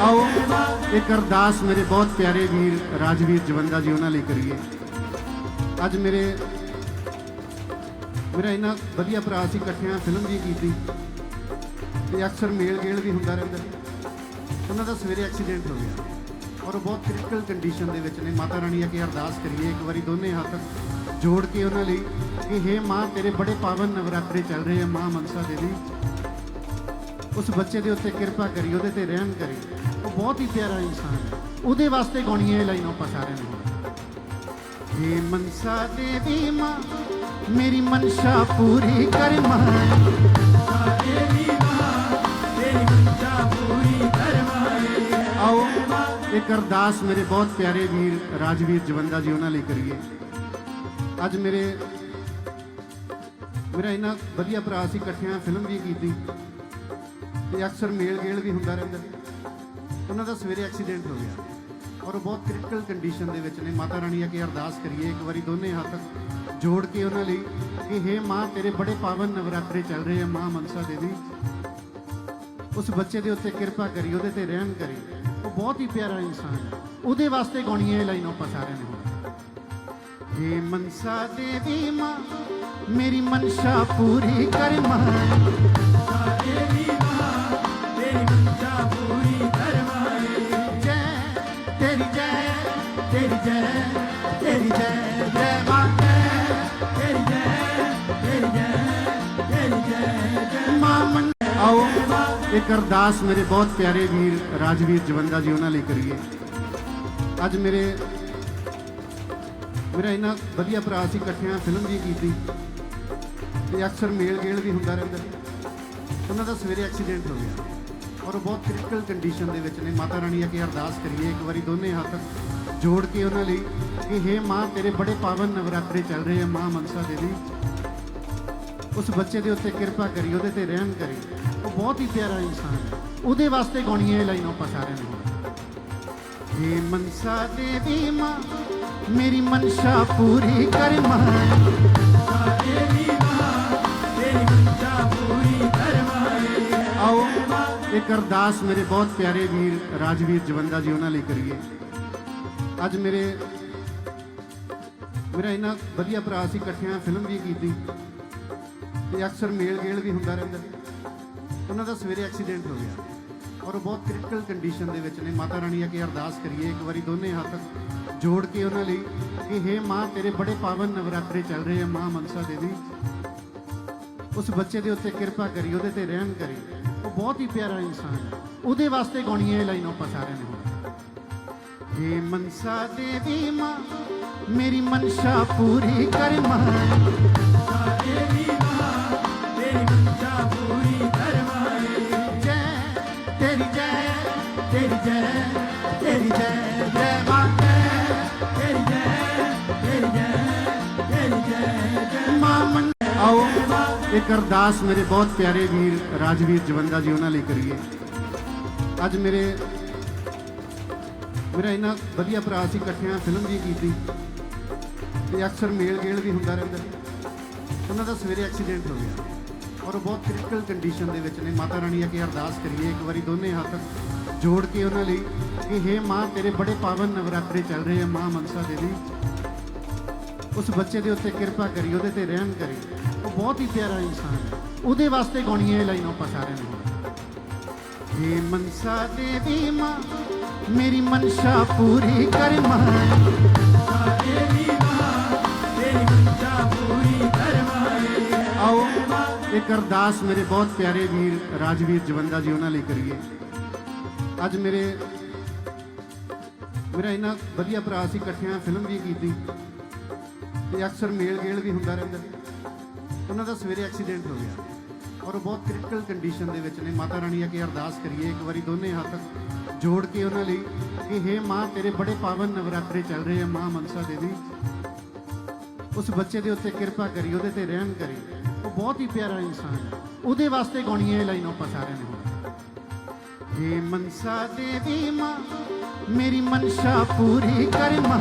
ਆਓ, ਇੱਕ ਅਰਦਾਸ ਮੇਰੇ ਬਹੁਤ ਪਿਆਰੇ ਵੀਰ ਰਾਜਵੀਰ ਜਵੰਦਾ ਜੀ ਉਹਨਾਂ ਲਈ ਕਰੀਏ। ਅੱਜ ਮੇਰੇ, ਮੇਰਾ ਇਹਨਾਂ ਵਧੀਆ ਭਰਾ ਸੀ ਇਕੱਠਿਆਂ ਫਿਲਮ ਵੀ ਕੀਤੀ ਤੇ ਅਕਸਰ ਮੇਲ ਗੇਲ ਵੀ ਹੁੰਦਾ ਰਹਿੰਦਾ। ਉਹਨਾਂ ਦਾ ਸਵੇਰੇ ਐਕਸੀਡੈਂਟ ਹੋ ਗਿਆ ਔਰ ਉਹ ਬਹੁਤ ਕ੍ਰਿਟੀਕਲ ਕੰਡੀਸ਼ਨ ਦੇ ਵਿੱਚ ਨੇ। ਮਾਤਾ ਰਾਣੀ ਅੱਗੇ ਅਰਦਾਸ ਕਰੀਏ, ਇੱਕ ਵਾਰੀ ਦੋਨੇ ਹੱਥ ਜੋੜ ਕੇ ਉਹਨਾਂ ਲਈ ਕਿ ਹੇ ਮਾਂ, ਤੇਰੇ ਬੜੇ ਪਾਵਨ ਨਵਰਾਤਰੇ ਚੱਲ ਰਹੇ ਆ ਮਾਂ ਮਨਸਾ ਦੇਵੀ। ਉਸ ਬੱਚੇ ਦੇ ਉੱਤੇ ਕਿਰਪਾ ਕਰੀ, ਉਹਦੇ ਤੇ ਰਹਿਮ ਕਰੀ। ਉਹ ਬਹੁਤ ਹੀ ਪਿਆਰਾ ਇਨਸਾਨ ਹੈ। ਉਹਦੇ ਵਾਸਤੇ ਗਾਉਣੀਆਂ ਇਹ ਲਾਈਨਾਂ ਆਪਾਂ ਸਾਰਿਆਂ ਨੇ ਹੁਣ ਹੇ ਮਨਸਾ ਦੇਵੀ ਮਾਂ, ਮੇਰੀ ਮਨਸ਼ਾ ਪੂਰੀ ਕਰ ਮਾਂ। ਆਓ, ਇੱਕ ਅਰਦਾਸ ਮੇਰੇ ਬਹੁਤ ਪਿਆਰੇ ਵੀਰ ਰਾਜਵੀਰ ਜਵੰਦਾ ਜੀ ਉਹਨਾਂ ਲਈ ਕਰੀਏ। ਅੱਜ ਮੇਰੇ, ਮੇਰਾ ਇਹਨਾਂ ਵਧੀਆ ਭਰਾ ਸੀ ਇਕੱਠਿਆਂ ਫਿਲਮ ਵੀ ਕੀਤੀ। ਤੇ ਅਕਸਰ ਮੇਲ ਗੇਲ ਵੀ ਹੁੰਦਾ ਰਹਿੰਦਾ। ਉਹਨਾਂ ਦਾ ਸਵੇਰੇ ਐਕਸੀਡੈਂਟ ਹੋ ਗਿਆ ਔਰ ਉਹ ਬਹੁਤ ਕ੍ਰਿਟੀਕਲ ਕੰਡੀਸ਼ਨ ਦੇ ਵਿੱਚ ਨੇ। ਮਾਤਾ ਰਾਣੀ ਅੱਗੇ ਅਰਦਾਸ ਕਰੀਏ, ਇੱਕ ਵਾਰੀ ਦੋਨੇ ਹੱਥ ਜੋੜ ਕੇ ਉਹਨਾਂ ਲਈ ਕਿ ਹੇ ਮਾਂ, ਤੇਰੇ ਬੜੇ ਪਾਵਨ ਨਵਰਾਤਰੇ ਚੱਲ ਰਹੇ ਆ ਮਾਂ ਮਨਸਾ ਦੇਵੀ। ਉਸ ਬੱਚੇ ਦੇ ਉੱਤੇ ਕਿਰਪਾ ਕਰੀ, ਉਹਦੇ ਤੇ ਰਹਿਮ ਕਰੀ। ਉਹ ਬਹੁਤ ਹੀ ਪਿਆਰਾ ਇਨਸਾਨ ਹੈ ਉਹਦੇ ਵਾਸਤੇ ਗਾਉਣੀਆਂ ਇਹ ਲਾਈਨ ਆਪਾਂ ਸਾਰਿਆਂ ਨੇ ਹੁਣ ਹੇ ਮਨਸਾ ਦੇਵੀ ਮਾਂ, ਮੇਰੀ ਮਨਸ਼ਾ ਪੂਰੀ ਕਰ ਇੱਕ ਅਰਦਾਸ ਮੇਰੇ ਬਹੁਤ ਪਿਆਰੇ ਵੀਰ ਰਾਜਵੀਰ ਜਵੰਦਾ ਜੀ ਉਹਨਾਂ ਲਈ ਕਰੀਏ। ਅੱਜ ਮੇਰੇ, ਮੇਰਾ ਇਹਨਾਂ ਵਧੀਆ ਭਰਾ ਸੀ ਇਕੱਠਿਆਂ ਫਿਲਮ ਵੀ ਕੀਤੀ। ਤੇ ਅਕਸਰ ਮੇਲ ਗੇਲ ਵੀ ਹੁੰਦਾ ਰਹਿੰਦਾ। ਉਹਨਾਂ ਦਾ ਸਵੇਰੇ ਐਕਸੀਡੈਂਟ ਹੋ ਗਿਆ। ਔਰ ਉਹ ਬਹੁਤ ਕ੍ਰਿਟੀਕਲ ਕੰਡੀਸ਼ਨ ਦੇ ਵਿੱਚ ਨੇ। ਮਾਤਾ ਰਾਣੀ ਅੱਗੇ ਅਰਦਾਸ ਕਰੀਏ, ਇੱਕ ਵਾਰੀ ਦੋਨੇ ਹੱਥ ਜੋੜ ਕੇ ਉਹਨਾਂ ਲਈ ਕਿ ਹੇ ਮਾਂ, ਤੇਰੇ ਬੜੇ ਪਾਵਨ ਨਵਰਾਤਰੇ ਚੱਲ ਰਹੇ ਆ ਮਾਂ ਮਨਸਾ ਦੇਵੀ। ਉਸ ਬੱਚੇ ਦੇ ਉੱਤੇ ਕਿਰਪਾ ਕਰੀ ਉਹਦੇ ਤੇ ਰਹਿਮ ਕਰੀ ਉਹ ਬਹੁਤ ਹੀ ਪਿਆਰਾ ਇਨਸਾਨ ਹੈ ਉਹਦੇ ਵਾਸਤੇ ਗਾਉਣੀਆਂ ਇਹ ਲਾਈਨਾਂ ਆਪਾਂ ਸਾਰਿਆਂ ਨੇ ਹੁਣ ਹੇ ਮਨਸਾ ਦੇਵੀ ਮਾਂ ਮੇਰੀ ਮਨਸ਼ਾ ਪੂਰੀ ਕਰ ਮਾਂ ਆਓ ਇੱਕ ਅਰਦਾਸ ਮੇਰੇ ਬਹੁਤ ਪਿਆਰੇ ਵੀਰ ਰਾਜਵੀਰ ਜਵੰਦਾ ਜੀ ਉਹਨਾਂ ਲਈ ਕਰੀਏ ਅੱਜ ਮੇਰੇ ਮੇਰਾ ਇਹਨਾਂ ਵਧੀਆ ਭਰਾ ਸੀ ਇਕੱਠਿਆਂ ਫਿਲਮ ਵੀ ਕੀਤੀ ਤੇ ਅਕਸਰ ਮੇਲ ਗੇਲ ਵੀ ਹੁੰਦਾ ਰਹਿੰਦਾ ਉਹਨਾਂ ਦਾ ਸਵੇਰੇ ਐਕਸੀਡੈਂਟ ਹੋ ਗਿਆ ਔਰ ਉਹ ਬਹੁਤ ਕ੍ਰਿਟੀਕਲ ਕੰਡੀਸ਼ਨ ਦੇ ਵਿੱਚ ਨੇ। ਮਾਤਾ ਰਾਣੀ ਅੱਗੇ ਅਰਦਾਸ ਕਰੀਏ, ਇੱਕ ਵਾਰੀ ਦੋਨੇ ਹੱਥ ਜੋੜ ਕੇ ਉਹਨਾਂ ਲਈ ਕਿ ਹੇ ਮਾਂ, ਤੇਰੇ ਬੜੇ ਪਾਵਨ ਨਵਰਾਤਰੇ ਚੱਲ ਰਹੇ ਆ, ਮਾਂ ਮਨਸਾ ਦੇਵੀ। ਉਸ ਬੱਚੇ ਦੇ ਉੱਤੇ ਕਿਰਪਾ ਕਰੀ, ਉਹਦੇ ਤੇ ਰਹਿਮ ਕਰੀ। ਉਹ ਬਹੁਤ ਹੀ ਪਿਆਰਾ ਇਨਸਾਨ ਹੈ। ਉਹਦੇ ਵਾਸਤੇ ਗਾਉਣੀਆਂ ਇਹ ਲਾਈਨ ਆਪਾਂ ਸਾਰਿਆਂ ਨੇ ਹੁਣ ਹੇ ਮਨਸਾ ਦੇਵੀ ਮਾਂ, ਮੇਰੀ ਮਨਸ਼ਾ ਪੂਰੀ ਕਰ ਮਾਂ। ਜੈ ਇੱਕ ਅਰਦਾਸ ਮੇਰੇ ਬਹੁਤ ਪਿਆਰੇ ਵੀਰ ਰਾਜਵੀਰ ਜਵੰਦਾ ਜੀ ਉਹਨਾਂ ਲਈ ਕਰੀਏ। ਅੱਜ ਮੇਰੇ, ਮੇਰਾ ਇਹਨਾਂ ਵਧੀਆ ਭਰਾ ਸੀ ਇਕੱਠਿਆਂ ਫਿਲਮ ਵੀ ਕੀਤੀ ਤੇ ਅਕਸਰ ਮੇਲ ਗੇਲ ਵੀ ਹੁੰਦਾ ਰਹਿੰਦਾ। ਉਹਨਾਂ ਦਾ ਸਵੇਰੇ ਐਕਸੀਡੈਂਟ ਹੋ ਗਿਆ ਔਰ ਉਹ ਬਹੁਤ ਕ੍ਰਿਟੀਕਲ ਕੰਡੀਸ਼ਨ ਦੇ ਵਿੱਚ ਨੇ। ਮਾਤਾ ਰਾਣੀ ਅੱਗੇ ਅਰਦਾਸ ਕਰੀਏ, ਇੱਕ ਵਾਰੀ ਦੋਨੇ ਹੱਥ ਜੋੜ ਕੇ ਉਹਨਾਂ ਲਈ ਕਿ ਹੇ ਮਾਂ, ਤੇਰੇ ਬੜੇ ਪਾਵਨ ਨਵਰਾਤਰੇ ਚੱਲ ਰਹੇ ਆ ਮਾਂ ਮਨਸਾ ਦੇਵੀ। ਉਸ ਬੱਚੇ ਦੇ ਉੱਤੇ ਕਿਰਪਾ ਕਰੀ ਉਹਦੇ ਤੇ ਰਹਿਮ ਕਰੀ ਉਹ ਬਹੁਤ ਹੀ ਪਿਆਰਾ ਇਨਸਾਨ ਹੈ ਉਹਦੇ ਵਾਸਤੇ ਗਾਉਣੀਆਂ ਇਹ ਲਾਈਨਾਂ ਆਪਾਂ ਸਾਰਿਆਂ ਨੇ ਹੇ ਮਨਸਾ ਦੇਵੀ ਮਾਂ ਮੇਰੀ ਮਨਸ਼ਾ ਪੂਰੀ ਕਰ ਮਾਂ ਆਓ ਇੱਕ ਅਰਦਾਸ ਮੇਰੇ ਬਹੁਤ ਪਿਆਰੇ ਵੀਰ ਰਾਜਵੀਰ ਜਵੰਦਾ ਜੀ ਉਹਨਾਂ ਲਈ ਕਰੀਏ ਅੱਜ ਮੇਰੇ ਮੇਰਾ ਇਹਨਾਂ ਵਧੀਆ ਭਰਾ ਸੀ ਇਕੱਠਿਆਂ ਫਿਲਮ ਵੀ ਕੀਤੀ ਤੇ ਅਕਸਰ ਮੇਲ ਗੇਲ ਵੀ ਹੁੰਦਾ ਰਹਿੰਦਾ ਉਹਨਾਂ ਦਾ ਸਵੇਰੇ ਐਕਸੀਡੈਂਟ ਹੋ ਗਿਆ ਔਰ ਉਹ ਬਹੁਤ ਕ੍ਰਿਟੀਕਲ ਕੰਡੀਸ਼ਨ ਦੇ ਵਿੱਚ ਨੇ। ਮਾਤਾ ਰਾਣੀ ਅੱਗੇ ਅਰਦਾਸ ਕਰੀਏ, ਇੱਕ ਵਾਰੀ ਦੋਨੇ ਹੱਥ ਜੋੜ ਕੇ ਉਹਨਾਂ ਲਈ ਕਿ ਹੇ ਮਾਂ, ਤੇਰੇ ਬੜੇ ਪਾਵਨ ਨਵਰਾਤਰੇ ਚੱਲ ਰਹੇ ਆ ਮਾਂ ਮਨਸਾ ਦੇਵੀ। ਉਸ ਬੱਚੇ ਦੇ ਉੱਤੇ ਕਿਰਪਾ ਕਰੀ, ਉਹਦੇ ਤੇ ਰਹਿਮ ਕਰੀ। ਉਹ ਬਹੁਤ ਹੀ ਪਿਆਰਾ ਇਨਸਾਨ ਹੈ। ਉਹਦੇ ਵਾਸਤੇ ਗਾਉਣੀਆਂ ਇਹ ਲਾਈਨ ਆਪਾਂ ਸਾਰਿਆਂ ਨੇ ਹੁਣ ਹੇ ਮਨਸਾ ਦੇਵੀ ਮਾਂ, ਮੇਰੀ ਮਨਸ਼ਾ ਪੂਰੀ ਕਰ ਮਾਂ।